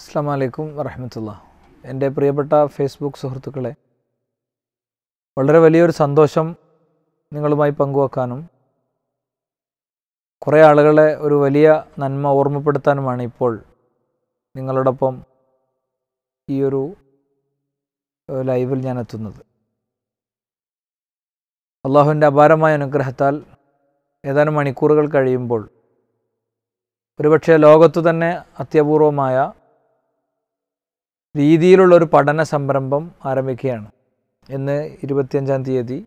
അസ്സാം വലൈക്കും വറഹമത്തുള്ള. എന്റെ പ്രിയപ്പെട്ട ഫേസ്ബുക്ക് സുഹൃത്തുക്കളെ വളരെ വലിയൊരു സന്തോഷം നിങ്ങളുമായി പങ്കുവെക്കാനും കുറേ ആളുകളെ ഒരു വലിയ നന്മ ഓർമ്മപ്പെടുത്താനുമാണ് ഇപ്പോൾ നിങ്ങളോടൊപ്പം ഈ ഒരു ലൈവിൽ ഞാൻ എത്തുന്നത്. അള്ളാഹുവിന്റെ അപാരമായ അനുഗ്രഹത്താൽ ഏതാനും മണിക്കൂറുകൾ കഴിയുമ്പോൾ ഒരുപക്ഷെ ലോകത്തു തന്നെ അത്യപൂർവമായ രീതിയിലുള്ളൊരു പഠന സംരംഭം ആരംഭിക്കുകയാണ്. ഇന്ന് ഇരുപത്തിയഞ്ചാം തീയതി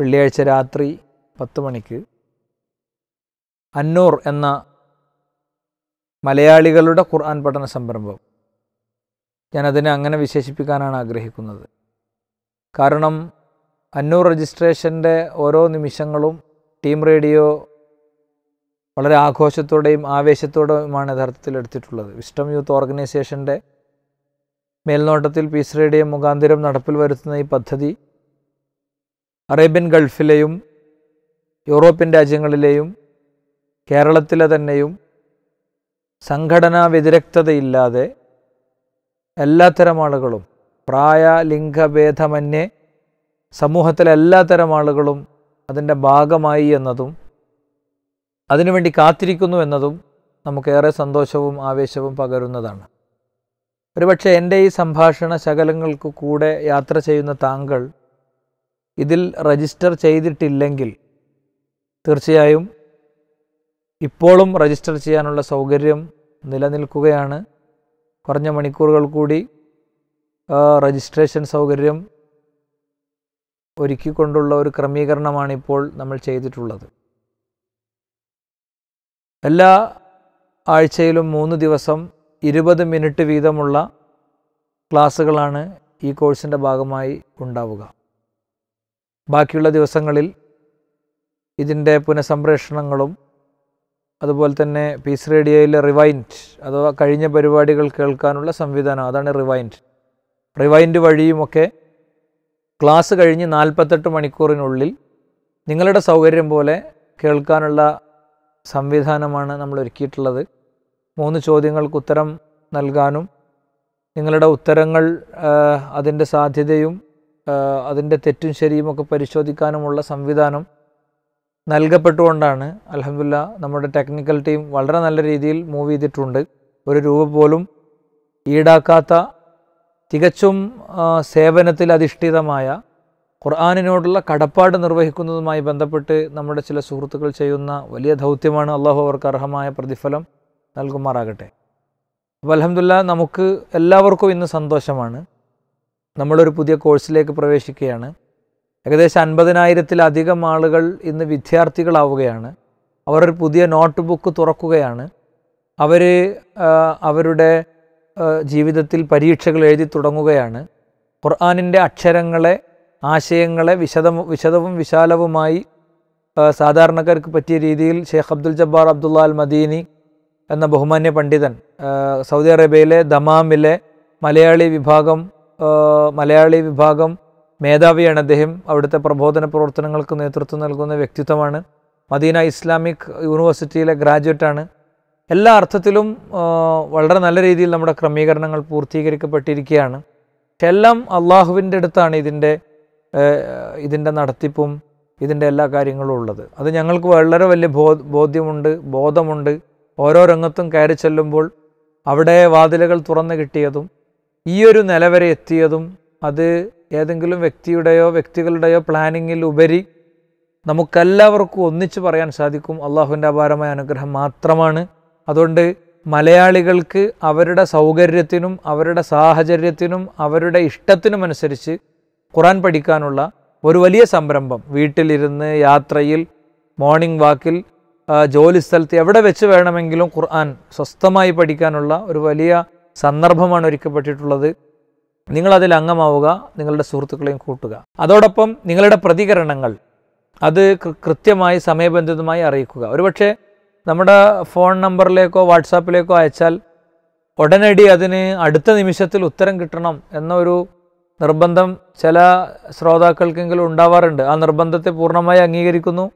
വെള്ളിയാഴ്ച രാത്രി പത്ത് മണിക്ക്. അന്നൂർ എന്ന മലയാളികളുടെ ഖുർആൻ പഠന സംരംഭം. ഞാനതിനെ അങ്ങനെ വിശേഷിപ്പിക്കാനാണ് ആഗ്രഹിക്കുന്നത്. കാരണം അന്നൂർ രജിസ്ട്രേഷന്റെ ഓരോ നിമിഷങ്ങളും ടീം റേഡിയോ വളരെ ആഘോഷത്തോടെയും ആവേശത്തോടെയുമാണ് യഥാർത്ഥത്തിൽ എടുത്തിട്ടുള്ളത്. വിസ്റ്റം യൂത്ത് ഓർഗനൈസേഷന്റെ മേൽനോട്ടത്തിൽ പീസ് റേഡിയം മുഖാന്തിരം നടപ്പിൽ വരുത്തുന്ന ഈ പദ്ധതി അറേബ്യൻ ഗൾഫിലെയും യൂറോപ്യൻ രാജ്യങ്ങളിലെയും കേരളത്തിലെ തന്നെയും സംഘടനാ വ്യതിരക്തതയില്ലാതെ എല്ലാത്തരം ആളുകളും പ്രായ ലിംഗഭേദമന്യേ സമൂഹത്തിലെ എല്ലാത്തരം ആളുകളും അതിന്റെ ഭാഗമായി എന്നതും അതിനുവേണ്ടി കാത്തിരിക്കുന്നു എന്നതും നമുക്കേറെ സന്തോഷവും ആവേശവും പകരുന്നതാണ്. ഒരുപക്ഷെ എന്റെ ഈ സംഭാഷണ ശകലങ്ങൾക്ക് കൂടെ യാത്ര ചെയ്യുന്ന താങ്കൾ ഇതിൽ രജിസ്റ്റർ ചെയ്തിട്ടില്ലെങ്കിൽ തീർച്ചയായും ഇപ്പോഴും രജിസ്റ്റർ ചെയ്യാനുള്ള സൗകര്യം നിലനിൽക്കുകയാണ്. കുറഞ്ഞ മണിക്കൂറുകൾ കൂടി രജിസ്ട്രേഷൻ സൗകര്യം ഒരുക്കിക്കൊണ്ടുള്ള ഒരു ക്രമീകരണമാണ് ഇപ്പോൾ നമ്മൾ ചെയ്തിട്ടുള്ളത്. എല്ലാ ആഴ്ചയിലും മൂന്ന് ദിവസം ഇരുപത് മിനിറ്റ് വീതമുള്ള ക്ലാസ്സുകളാണ് ഈ കോഴ്സിന്റെ ഭാഗമായി ഉണ്ടാവുക. ബാക്കിയുള്ള ദിവസങ്ങളിൽ ഇതിന്റെ പുനഃസംപ്രേഷണങ്ങളും അതുപോലെ തന്നെ പീസ് റേഡിയോയിലെ റിവൈൻഡ് അഥവാ കഴിഞ്ഞ പരിപാടികൾ കേൾക്കാനുള്ള സംവിധാനം അതാണ് റിവൈൻഡ് റിവൈൻഡ് വഴിയുമൊക്കെ ക്ലാസ് കഴിഞ്ഞ് നാൽപ്പത്തെട്ട് മണിക്കൂറിനുള്ളിൽ നിങ്ങളുടെ സൗകര്യം പോലെ കേൾക്കാനുള്ള സംവിധാനമാണ് നമ്മൾ ഒരുക്കിയിട്ടുള്ളത്. മൂന്ന് ചോദ്യങ്ങൾക്ക് ഉത്തരം നൽകാനും നിങ്ങളുടെ ഉത്തരങ്ങൾ അതിന്റെ സാധ്യതയും അതിന്റെ തെറ്റും ശരിയും ഒക്കെ പരിശോധിക്കാനുമുള്ള സംവിധാനം നൽകപ്പെട്ടുകൊണ്ടാണ് അലഹമില്ല നമ്മുടെ ടെക്നിക്കൽ ടീം വളരെ നല്ല രീതിയിൽ മൂവ് ചെയ്തിട്ടുണ്ട്. ഒരു രൂപ പോലും ഈടാക്കാത്ത തികച്ചും സേവനത്തിൽ അധിഷ്ഠിതമായ ഖുർആാനിനോടുള്ള കടപ്പാട് നിർവഹിക്കുന്നതുമായി ബന്ധപ്പെട്ട് നമ്മുടെ ചില സുഹൃത്തുക്കൾ ചെയ്യുന്ന വലിയ ദൗത്യമാണ് അള്ളാഹു അവർക്ക് അർഹമായ പ്രതിഫലം നൽകുമാറാകട്ടെ. അപ്പോൾ അലഹമില്ല നമുക്ക് എല്ലാവർക്കും ഇന്ന് സന്തോഷമാണ്. നമ്മളൊരു പുതിയ കോഴ്സിലേക്ക് പ്രവേശിക്കുകയാണ്. ഏകദേശം അൻപതിനായിരത്തിലധികം ആളുകൾ ഇന്ന് വിദ്യാർത്ഥികളാവുകയാണ്. അവർ ഒരു പുതിയ നോട്ട് ബുക്ക് തുറക്കുകയാണ് അവർ അവരുടെ ജീവിതത്തിൽ പരീക്ഷകൾ എഴുതി തുടങ്ങുകയാണ്. ഖുർആാനിന്റെ അക്ഷരങ്ങളെ ആശയങ്ങളെ വിശദ വിശദവും വിശാലവുമായി സാധാരണക്കാർക്ക് പറ്റിയ രീതിയിൽ ഷെയ്ഖ് അബ്ദുൽ ജബ്ബാർ അബ്ദുള്ള അൽ മദീനി എന്ന ബഹുമാന്യ പണ്ഡിതൻ സൗദി അറേബ്യയിലെ ദമാമിലെ മലയാളി വിഭാഗം മലയാളി വിഭാഗം മേധാവിയാണ് അദ്ദേഹം. അവിടുത്തെ പ്രബോധന പ്രവർത്തനങ്ങൾക്ക് നേതൃത്വം നൽകുന്ന വ്യക്തിത്വമാണ്. മദീന ഇസ്ലാമിക് യൂണിവേഴ്സിറ്റിയിലെ ഗ്രാജുവേറ്റാണ് എല്ലാ അർത്ഥത്തിലും വളരെ നല്ല രീതിയിൽ നമ്മുടെ ക്രമീകരണങ്ങൾ പൂർത്തീകരിക്കപ്പെട്ടിരിക്കുകയാണ്. എല്ലാം അള്ളാഹുവിന്റെ അടുത്താണ് ഇതിന്റെ ഇതിന്റെ നടത്തിപ്പും ഇതിന്റെ എല്ലാ കാര്യങ്ങളും ഉള്ളത്. അത് ഞങ്ങൾക്ക് വളരെ വലിയ ബോധ്യമുണ്ട് ബോധമുണ്ട്. ഓരോ രംഗത്തും കയറി ചെല്ലുമ്പോൾ അവിടെ വാതിലുകൾ തുറന്നു കിട്ടിയതും ഈ ഒരു നില വരെ എത്തിയതും അത് ഏതെങ്കിലും വ്യക്തിയുടെയോ വ്യക്തികളുടെയോ പ്ലാനിങ്ങിൽ ഉപരി നമുക്കെല്ലാവർക്കും ഒന്നിച്ചു പറയാൻ സാധിക്കും. അള്ളാഹുവിന്റെ അപാരമായ അനുഗ്രഹം മാത്രമാണ്. അതുകൊണ്ട് മലയാളികൾക്ക് അവരുടെ സൗകര്യത്തിനും അവരുടെ സാഹചര്യത്തിനും അവരുടെ ഇഷ്ടത്തിനും അനുസരിച്ച് ഖുറാൻ പഠിക്കാനുള്ള ഒരു വലിയ സംരംഭം. വീട്ടിലിരുന്ന് യാത്രയിൽ മോർണിംഗ് വാക്കിൽ ജോലി സ്ഥലത്ത് എവിടെ വെച്ച് വേണമെങ്കിലും ഖുർആൻ സ്വസ്ഥമായി പഠിക്കാനുള്ള ഒരു വലിയ സന്ദർഭമാണ് ഒരുക്കപ്പെട്ടിട്ടുള്ളത്. നിങ്ങളതിൽ അംഗമാവുക നിങ്ങളുടെ സുഹൃത്തുക്കളെയും കൂട്ടുക. അതോടൊപ്പം നിങ്ങളുടെ പ്രതികരണങ്ങൾ അത് കൃത്യമായി സമയബന്ധിതമായി അറിയിക്കുക. ഒരുപക്ഷെ നമ്മുടെ ഫോൺ നമ്പറിലേക്കോ വാട്സാപ്പിലേക്കോ അയച്ചാൽ ഉടനടി അതിന് അടുത്ത നിമിഷത്തിൽ ഉത്തരം കിട്ടണം എന്നൊരു നിർബന്ധം ചില ശ്രോതാക്കൾക്കെങ്കിലും ഉണ്ടാവാറുണ്ട്. ആ നിർബന്ധത്തെ പൂർണമായി അംഗീകരിക്കുന്നു.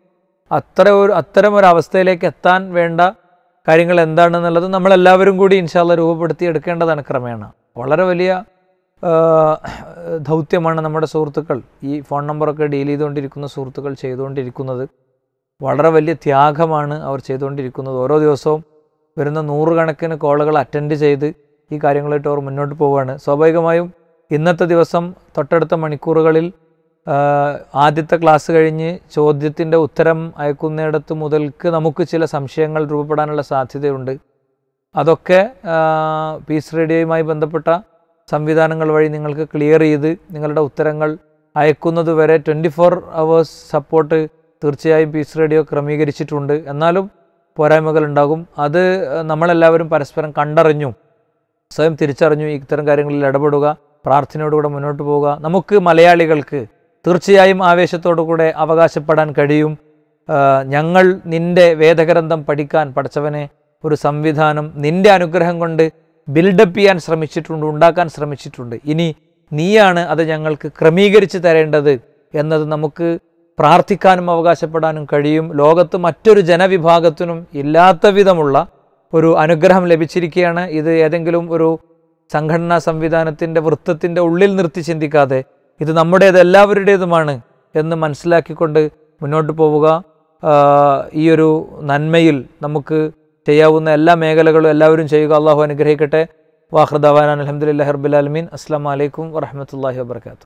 അത്ര ഒരു അത്തരം ഒരു അവസ്ഥയിലേക്ക് എത്താൻ വേണ്ട കാര്യങ്ങൾ എന്താണെന്നുള്ളത് നമ്മളെല്ലാവരും കൂടി ഇൻഷാല്ല രൂപപ്പെടുത്തി എടുക്കേണ്ടതാണ് ക്രമേണ. വളരെ വലിയ ദൗത്യമാണ് നമ്മുടെ സുഹൃത്തുക്കൾ. ഈ ഫോൺ നമ്പറൊക്കെ ഡീൽ ചെയ്തുകൊണ്ടിരിക്കുന്ന സുഹൃത്തുക്കൾ ചെയ്തുകൊണ്ടിരിക്കുന്നത്. വളരെ വലിയ ത്യാഗമാണ് അവർ ചെയ്തുകൊണ്ടിരിക്കുന്നത്. ഓരോ ദിവസവും വരുന്ന നൂറുകണക്കിന് കോളുകൾ അറ്റൻഡ് ചെയ്ത് ഈ കാര്യങ്ങളായിട്ട് അവർ മുന്നോട്ട് പോവുകയാണ്. സ്വാഭാവികമായും ഇന്നത്തെ ദിവസം തൊട്ടടുത്ത മണിക്കൂറുകളിൽ ആദ്യത്തെ ക്ലാസ് കഴിഞ്ഞ് ചോദ്യത്തിന്റെ ഉത്തരം അയക്കുന്നിടത്ത് മുതൽക്ക് നമുക്ക് ചില സംശയങ്ങൾ രൂപപ്പെടാനുള്ള സാധ്യതയുണ്ട്. അതൊക്കെ പീസ് റേഡിയോയുമായി ബന്ധപ്പെട്ട സംവിധാനങ്ങൾ വഴി നിങ്ങൾക്ക് ക്ലിയർ ചെയ്ത് നിങ്ങളുടെ ഉത്തരങ്ങൾ അയക്കുന്നത് വരെ ട്വന്റി ഫോർ അവേഴ്സ് സപ്പോർട്ട് തീർച്ചയായും പീസ് റേഡിയോ ക്രമീകരിച്ചിട്ടുണ്ട്. എന്നാലും പോരായ്മകൾ ഉണ്ടാകും അത് നമ്മളെല്ലാവരും പരസ്പരം കണ്ടറിഞ്ഞു സ്വയം തിരിച്ചറിഞ്ഞു ഇത്തരം കാര്യങ്ങളിൽ ഇടപെടുക പ്രാർത്ഥനയോടുകൂടെ മുന്നോട്ട് പോവുക. നമുക്ക് മലയാളികൾക്ക് തീർച്ചയായും ആവേശത്തോടു കൂടെ അവകാശപ്പെടാൻ കഴിയും. ഞങ്ങൾ നിന്റെ വേദഗ്രന്ഥം പഠിക്കാൻ പഠിച്ചവനെ ഒരു സംവിധാനം നിന്റെ അനുഗ്രഹം കൊണ്ട് ബിൽഡപ്പ് ചെയ്യാൻ ശ്രമിച്ചിട്ടുണ്ട് ഉണ്ടാക്കാൻ ശ്രമിച്ചിട്ടുണ്ട്. ഇനി നീയാണ് അത് ഞങ്ങൾക്ക് ക്രമീകരിച്ച് തരേണ്ടത് എന്നത് നമുക്ക് പ്രാർത്ഥിക്കാനും അവകാശപ്പെടാനും കഴിയും. ലോകത്ത് മറ്റൊരു ജനവിഭാഗത്തിനും ഇല്ലാത്ത വിധമുള്ള ഒരു അനുഗ്രഹം ലഭിച്ചിരിക്കുകയാണ്. ഇത് ഏതെങ്കിലും ഒരു സംഘടനാ സംവിധാനത്തിന്റെ വൃത്തത്തിന്റെ ഉള്ളിൽ നിർത്തി ചിന്തിക്കാതെ ഇത് നമ്മുടേത് എല്ലാവരുടേതുമാണ് എന്ന് മനസ്സിലാക്കിക്കൊണ്ട് മുന്നോട്ട് പോവുക. ഈ ഒരു നന്മയിൽ നമുക്ക് ചെയ്യാവുന്ന എല്ലാ മേഖലകളും എല്ലാവരും ചെയ്യുക. അള്ളാഹു അനുഗ്രഹിക്കട്ടെ. വാഹൃദാൻ അലഹമുല്ലാ ഹർബുലാലമീൻ അസ്സാം വലൈക്കും വറഹമത്തല്ലാഹി വാബർക്കാത്തു